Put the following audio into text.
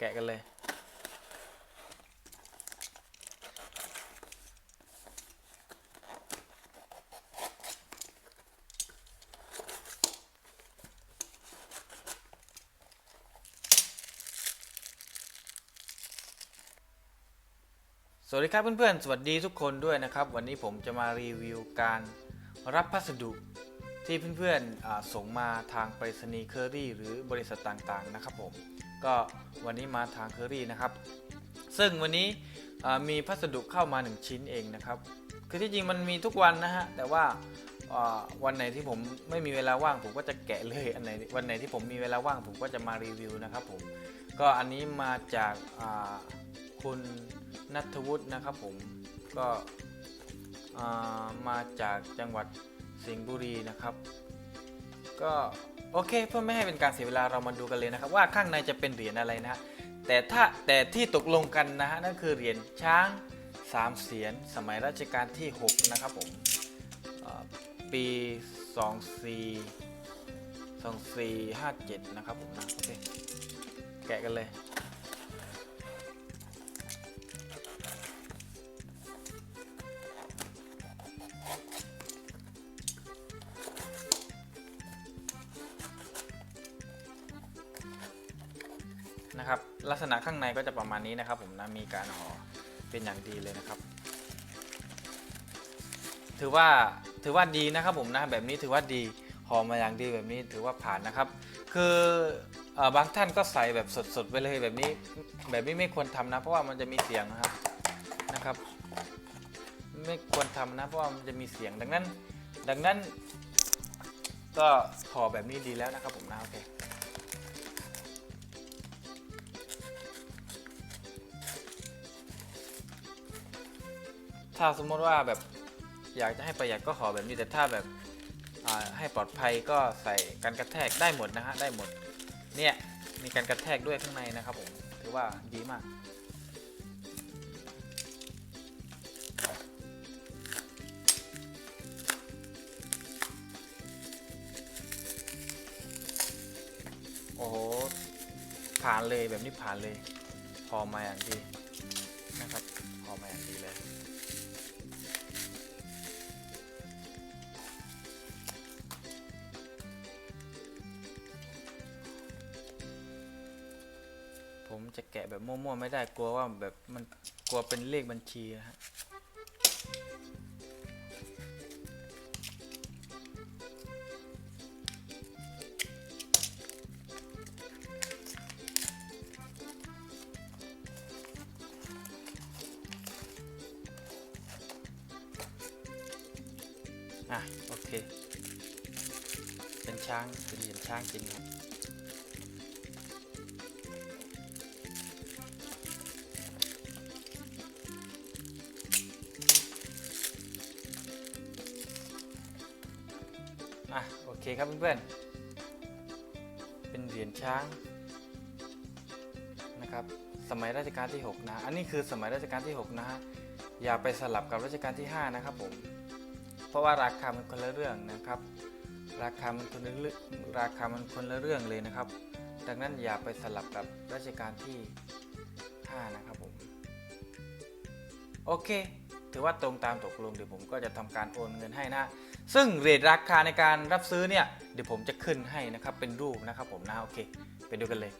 แกะกันเลย สวัสดีครับเพื่อนๆ สวัสดีทุกคนด้วยนะครับ วันนี้ผมจะมารีวิวการรับพัสดุ ที่เพื่อนๆส่งมาทางไปรษณีย์เคอรี่หรือบริษัทต่างๆนะครับผมก็วันนี้มาทางเคอรี่นะครับ ซึ่งวันนี้มีพัสดุเข้ามา 1 ชิ้นเองนะครับ คือที่จริงมันมีทุกวันนะฮะแต่ว่าวันไหนที่ผมไม่มีเวลาว่างผมก็จะแกะเลยอันไหนวันไหนที่ผมมีเวลาว่างผมก็จะมารีวิวนะครับผมก็อันนี้มาจากาคุณนัทวุฒินะครับผมก็มาจากจังหวัด สิงห์บุรีนะครับ ก็โอเคเพื่อไม่ให้เป็นการเสียเวลาเรามาดูกันเลยนะครับ ว่าข้างในจะเป็นเหรียญอะไรนะแต่ถ้าแต่ที่ตกลงกันนะฮะนั่นคือเหรียญช้างสามเสียนสมัยรัชกาลที่ 6 นะครับผมอ่าปี 24 2457 นะครับผมนะโอเคแกะกันเลย นะครับ ลักษณะข้างในก็จะประมาณนี้นะครับ ผมนะมีการห่อเป็นอย่างดีเลยนะครับ ถือว่าถือว่าดีนะครับผมนะแบบนี้ถือว่าดีห่อมาอย่างดีแบบนี้ถือว่าผ่านนะครับ คืออบางท่านก็ใส่แบบสดๆไปเลยแบบนี้ แบบนี้ไม่ควรทำนะ เพราะว่ามันจะมีเสียงนะครับนะครับ ไม่ควรทำนะ เพราะว่ามันจะมีเสียงดังนั้น ดังนั้น ก็ห่อแบบนี้ดีแล้วนะครับผมนะโอเค ถ้าสมมติว่าแบบอยากจะให้ประหยัดก็ขอแบบนี้แต่ถ้าแบบให้ปลอดภัยก็ใส่กันกระแทกได้หมดนะฮะได้หมดเนี่ยมีการกระแทกด้วยข้างในนะครับผมถือว่าดีมากโอ้โหผ่านเลยแบบนี้ผ่านเลยพอมาอย่างดีนะครับ ผมจะแกะแบบมั่วๆไม่ได้กลัวว่าแบบมันกลัวเป็นเลขบัญชีนะฮะอะ โอเค เป็นช้าง เป็นเหรียญช้างจริงครับ อะโอเคครับเพื่อนๆ เป็นเหรียญช้างนะครับ สมัยรัชกาลที่ 6 นะ อันนี้คือสมัยรัชกาลที่ 6 นะฮะ อย่าไปสลับกับรัชกาลที่ 5 นะครับผม เพราะว่าราคามันคนละเรื่องนะครับ ราคามันคนละเรื่องราคามันคนละเรื่องเลยนะครับ ดังนั้นอย่าไปสลับกับรัชกาลที่ 5 นะครับผม โอเค ถือว่าตรงตามตกลงเดี๋ยวผมก็จะทำการโอนเงินให้นะ ซึ่งเรทราคาในการรับซื้อเนี่ยเดี๋ยวผมจะขึ้นให้นะครับเป็นรูปนะครับผมนะโอเค ไปดูกันเลย